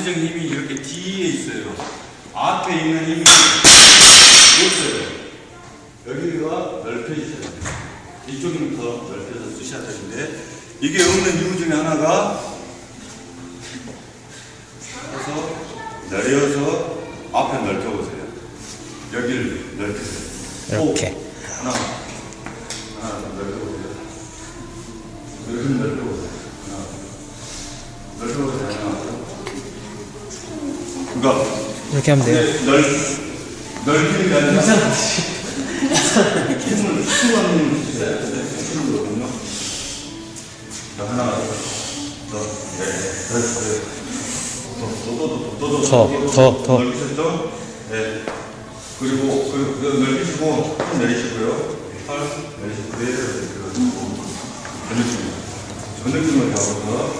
전체적인 힘이 이렇게 뒤에 있어요. 앞에 있는 힘이 없어요. 여기가 넓혀 있어야 돼요. 이쪽은 더 넓혀서 쓰셔야 되는데 이게 없는 이유 중에 하나가 해서 내려서 앞에 넓혀보세요. 여기를 넓히세요. 이렇게. 오, 하나, 하나 넓혀보세요. 여기를 넓혀보세요. 하나, 넓혀보세요. 하나. 그러니까 이렇게 하면 돼요. 넓, 넓히는 게 아니라 힘을, 힘을 주세요. 자, 하나, 더, 네, 그래서, 더, 더, 더, 더, 더. 넓히셨죠? 네. 그리고, 그리고, 그리고 넓히시고, 손 내리시고요. 팔 내리시고, 그대로 내리시고. 저 느낌을 잡아서.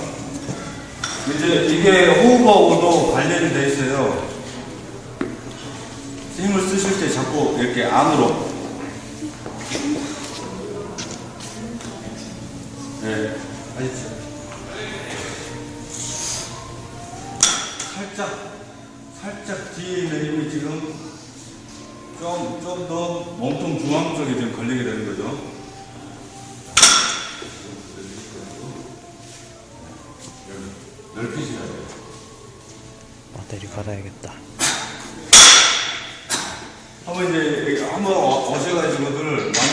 이제 이게 호흡하고도 관련이 돼 있어요. 힘을 쓰실 때 자꾸 이렇게 안으로. 네. 아시죠? 살짝, 살짝 뒤에 있는 힘이 지금 좀, 좀 더 몸통 중앙 쪽에 좀 걸리게 되는 거죠. 돼요. 배터리 갈아야겠다. 한번 이제 한번 어- 오셔가지고들 완전